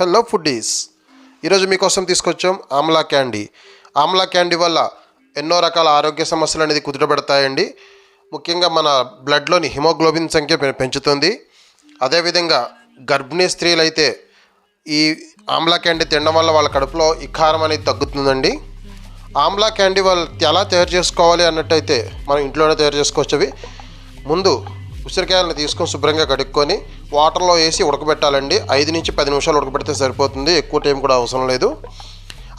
Hello foodies. ఈరోజు మీకోసం తీసుకొచ్చాం ఆమ్లా క్యాండీ. ఆమ్లా క్యాండీ వల్ల ఎన్నో రకాల ఆరోగ్య సమస్యలు అనేది కుదుటపడతాయండి ముఖ్యంగా మన బ్లడ్లోని హిమోగ్లోబిన్ సంఖ్య పెంచుతుంది. అదేవిధంగా గర్భిణీ స్త్రీలు అయితే ఈ ఆమ్లా క్యాండీ తినడం వల్ల వాళ్ళ కడుపులో ఇఖారం అనేది తగ్గుతుందండి. ఆమ్లా క్యాండీ వాళ్ళు ఎలా తయారు చేసుకోవాలి అన్నట్టయితే మనం ఇంట్లోనే తయారు చేసుకోవచ్చు అవి ముందు ఉసిరికాయలను తీసుకొని శుభ్రంగా కడుక్కొని వాటర్లో వేసి ఉడకబెట్టాలండి. ఐదు నుంచి పది నిమిషాలు ఉడకబెడితే సరిపోతుంది. ఎక్కువ టైం కూడా అవసరం లేదు.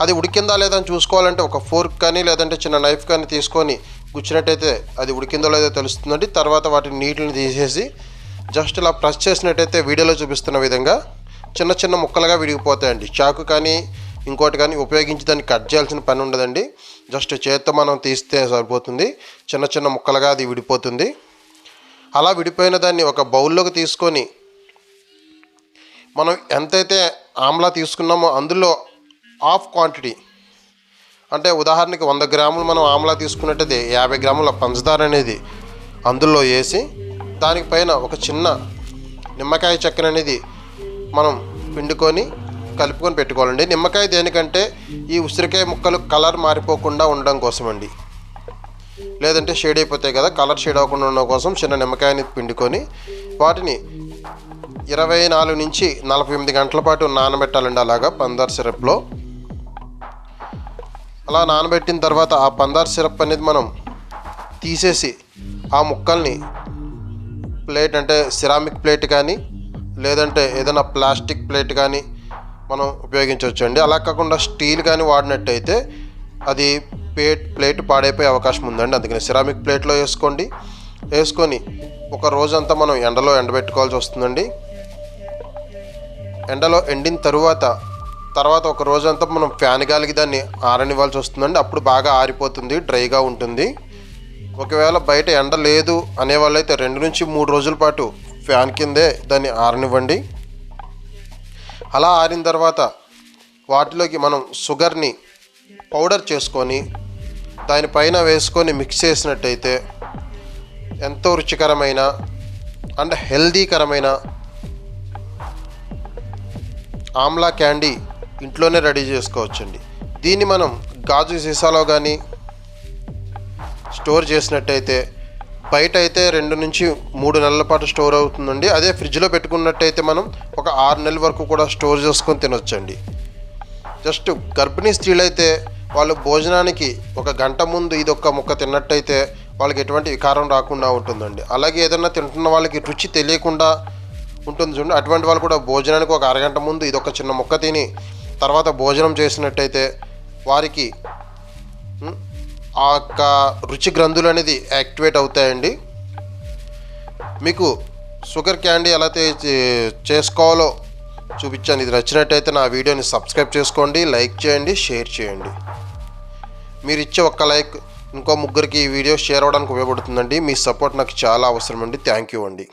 అది ఉడికిందా లేదా అని చూసుకోవాలంటే ఒక ఫోర్క్ కానీ లేదంటే చిన్న నైఫ్ కానీ తీసుకొని గుచ్చినట్టయితే అది ఉడికిందో లేదో తెలుస్తుందండి. తర్వాత వాటిని నీటిని తీసేసి జస్ట్ ఇలా ప్రెస్ చేసినట్టయితే వీడియోలో చూపిస్తున్న విధంగా చిన్న చిన్న ముక్కలుగా విడిగిపోతాయండి చాకు కానీ ఇంకోటి కానీ ఉపయోగించి దాన్ని కట్ చేయాల్సిన పని ఉండదండి. జస్ట్ చేత్తో మనం తీస్తే సరిపోతుంది. చిన్న చిన్న ముక్కలుగా అది విడిపోతుంది. అలా విడిపోయిన దాన్ని ఒక బౌల్లోకి తీసుకొని మనం ఎంతైతే ఆమ్లా తీసుకున్నామో అందులో హాఫ్ క్వాంటిటీ అంటే ఉదాహరణకి వంద గ్రాములు మనం ఆమ్లా తీసుకున్నట్టయితే యాభై గ్రాముల పంచదార అనేది అందులో వేసి దానిపైన ఒక చిన్న నిమ్మకాయ చెక్కన అనేది మనం పిండుకొని కలుపుకొని పెట్టుకోవాలండి. నిమ్మకాయ దేనికంటే ఈ ఉసిరికాయ ముక్కలు కలర్ మారిపోకుండా ఉండడం కోసమండి. లేదంటే షేడ్ అయిపోతాయి కదా కలర్ షేడ్ అవ్వకుండా ఉండడం కోసం చిన్న నిమ్మకాయని పిండుకొని వాటిని ఇరవై నాలుగు నుంచి నలభై ఎనిమిది గంటల పాటు నానబెట్టాలండి అలాగా పందార్ సిరప్లో. అలా నానబెట్టిన తర్వాత ఆ పందార్ సిరప్ అనేది మనం తీసేసి ఆ ముక్కల్ని ప్లేట్ అంటే సిరామిక్ ప్లేట్ కానీ లేదంటే ఏదైనా ప్లాస్టిక్ ప్లేట్ కానీ మనం ఉపయోగించవచ్చు అండి అలా కాకుండా స్టీల్ కానీ వాడినట్టయితే అది ప్లేట్ ప్లేట్ పాడైపోయే అవకాశం ఉందండి. అందుకని సిరామిక్ ప్లేట్లో వేసుకోండి. వేసుకొని ఒక రోజంతా మనం ఎండలో ఎండబెట్టుకోవాల్సి వస్తుందండి. ఎండలో ఎండిన తరువాత తర్వాత ఒక రోజంతా మనం ఫ్యాన్ గాలికి దాన్ని ఆరనివ్వాల్సి వస్తుందండి. అప్పుడు బాగా ఆరిపోతుంది డ్రైగా ఉంటుంది. ఒకవేళ బయట ఎండ లేదు అనే వాళ్ళైతే రెండు నుంచి మూడు రోజుల పాటు ఫ్యాన్ కిందే దాన్ని ఆరనివ్వండి. అలా ఆరిన తర్వాత వాటిలోకి మనం షుగర్ని పౌడర్ చేసుకొని దానిపైన వేసుకొని మిక్స్ చేసినట్టయితే ఎంతో రుచికరమైన అండ్ హెల్దీకరమైన ఆమ్లా క్యాండీ ఇంట్లోనే రెడీ చేసుకోవచ్చండి. దీన్ని మనం గాజు సీసాలో కానీ స్టోర్ చేసినట్టయితే బయట అయితే రెండు నుంచి మూడు నెలల పాటు స్టోర్ అవుతుందండి. అదే ఫ్రిడ్జ్లో పెట్టుకున్నట్టయితే మనం ఒక ఆరు నెలల వరకు కూడా స్టోర్ చేసుకొని తినొచ్చండి. జస్ట్ గర్భిణీ స్త్రీలు అయితే వాళ్ళు భోజనానికి ఒక గంట ముందు ఇది ఒక ముక్క తిన్నట్టయితే వాళ్ళకి ఎటువంటి వికారం రాకుండా ఉంటుందండి. అలాగే ఏదైనా తింటున్న వాళ్ళకి రుచి తెలియకుండా ఉంటుంది చూడండి. అటువంటి వాళ్ళు కూడా భోజనానికి ఒక అరగంట ముందు ఇది ఒక చిన్న ముక్క తిని తర్వాత భోజనం చేసినట్టయితే వారికి ఆ యొక్క రుచి గ్రంథులు అనేది యాక్టివేట్ అవుతాయండి. మీకు షుగర్ క్యాండీ ఎలా చేసుకోవాలో చూపించాను. ఇది నచ్చినట్టయితే నా వీడియోని సబ్స్క్రైబ్ చేసుకోండి లైక్ చేయండి షేర్ చేయండి. మీరు ఇచ్చే ఒక్క లైక్ ఇంకో ముగ్గురికి ఈ వీడియో షేర్ అవ్వడానికి ఉపయోగపడుతుందండి. మీ సపోర్ట్ నాకు చాలా అవసరం అండి థ్యాంక్ యూ అండి.